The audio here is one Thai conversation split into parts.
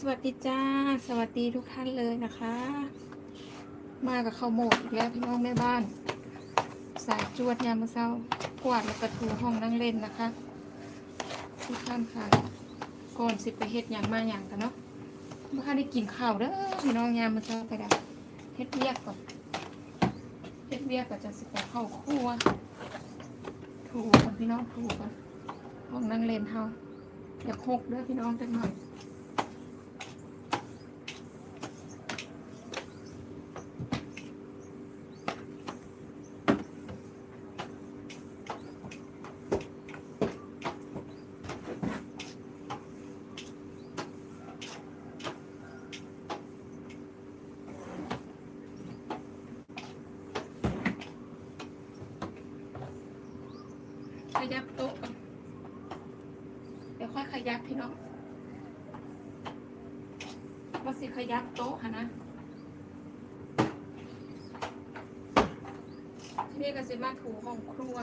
สวัสดีจ้า สวัสดีทุกท่านเลยนะคะ มากับข้าวหมกอีกแล้วพี่น้องแม่บ้าน สายจวดยามมื้อเช้ากวาดแล้วก็ถูห้องนั่งเล่นนะคะ ทุกท่านค่ะก่อนสิไปเฮ็ดอย่างมาอย่างกันเนาะเมื่อค่ได้กินข้าวเด้อพี่น้องยามมื้อเช้าไปได้เฮ็ดเวียกก่อนเฮ็ดเวียกก็จะสิไปเข้าครัวถูก่อนพี่น้องถูก่อนห้องนั่งเล่นเฮาอย่าหกเด้อพี่น้องจังหน่อย ยับโต๊ะก่อนเดี๋ยวค่อยขยับพี่น้องว่าสิขยับโต๊ะค่ะนะที่นี่ก็สิมาถูห้องครัว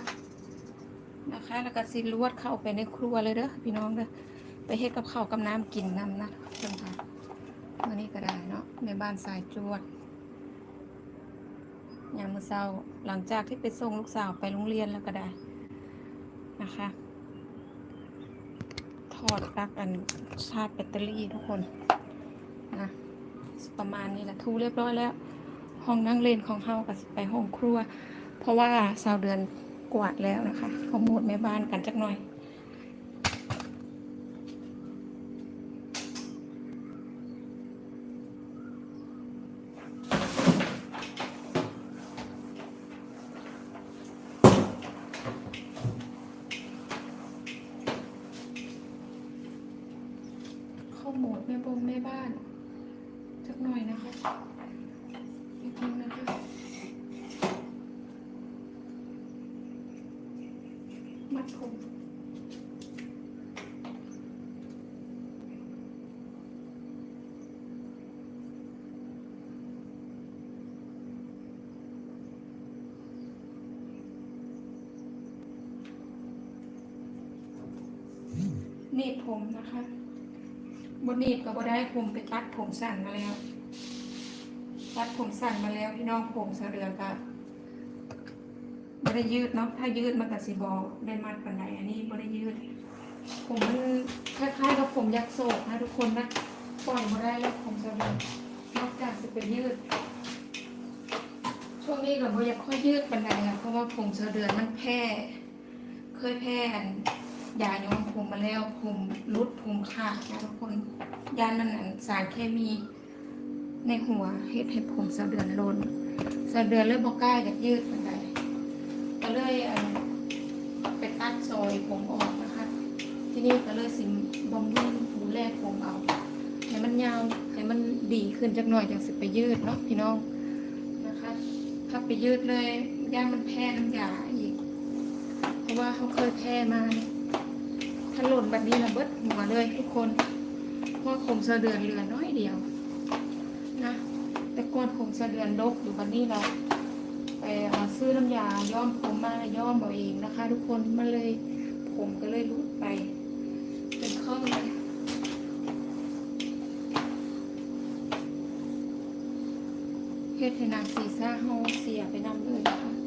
นะคะ แล้วก็สิลวดเข้าไปในครัวเลยเด้อพี่น้องเด้อไปเฮ็ดกับข้าวกับน้ำกินน้ำนะเพื่อนค่ะวันนี้ก็ได้เนาะในบ้านสายจวดยามมื้อเช้าหลังจากที่ไปส่งลูกสาวไปโรงเรียนแล้วก็ได้ นะคะ ถอดปลั๊กอันชาร์จแบตเตอรี่ทุกคนนะประมาณนี้แหละทูเรียบร้อยแล้ว ห้องนั่งเล่นของเฮากับไปห้องครัว เพราะว่าสาวเดือนกวาดแล้วนะคะขโมดแม่บ้านกันจักหน่อย โหมดแม่บงแม่บ้านสักหน่อยนะคะนิดนึงนะคะมัดผมหนีบผมนะคะ บนนีบก็บ่ได้ผมไปตัดผมสั้นมาแล้ว ตัดผมสั้นมาแล้วพี่น้องผมสะเดือนก็บ่ได้ยืดเนาะถ้ายืดมันก็สิบอได้มัดปันใดอันนี้บ่ได้ยืด ผมมันคล้ายๆกับผมยักษ์โศกนะทุกคนนะปล่อยบ่ได้แล้วผมสะเดือนนอกจากจะไปยืด ช่วงนี้ก็บ่อยากค่อยยืดปันใดอะเพราะว่าผมสะเดือนมันแพ้เคยแพ้ ยาย้อมผมมาแล้วผมรุดผมขาดนะทุกคนยามันอันสารเคมีในหัวเฮ็ดให้ผมสะเดือนลนสะเดือนเลยบอกกล้าอยากยืดมันไดก็เลยไปตัดซอยผมออกนะคะ ที่นี่ก็เลยสิบำรุงดูแลผมเอาให้มันยาวให้มันดีขึ้นจักหน่อยจังสิไปยืดเนาะพี่น้องนะคะ ถ้าไปยืดเลยย่ามันแพ้น้ำยาอีก เพราะว่าเขาเคยแพ้มาเนี่ย ถ้าหล่นแบบนี้นะเบิดหัวเลยทุกคนเพราะผมสะเดือนเหลือนน้อยเดียว นะ แต่ก่อนผมสะเดือนลกอยู่วันนี้เราไปซื้อน้ำยาย้อมผมมาย้อมเอาเองนะคะ ทุกคนมาเลยผมก็เลยรุดไป เป็นข้อเลยเฮ็ดให้นังสีซ่าเฮาเสียไปนำเลยนะคะ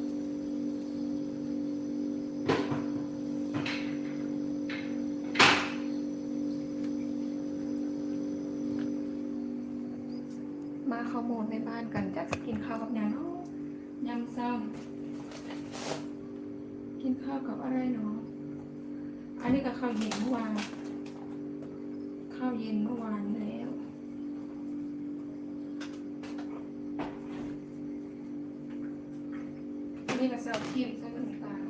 ข้าวโมนในบ้านกันจะกินข้าวกับยังเนาะยำเศร้ากินข้าวกับอะไรเนาะอันนี้ก็ข้าวเย็นเมื่อวานข้าวเย็นเมื่อวานแล้วนนี้ก็เสาทิมใส่น้ำตาล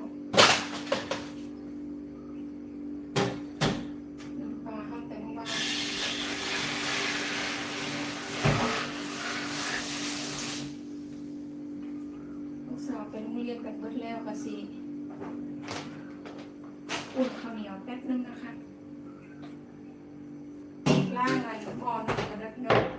ไปโรงเรียนกันเบิดแล้วก็สิอุ่นข้าวเหนียวแป๊บนึงนะคะ ล่างอะไรก่อนกันนะพี่น้อ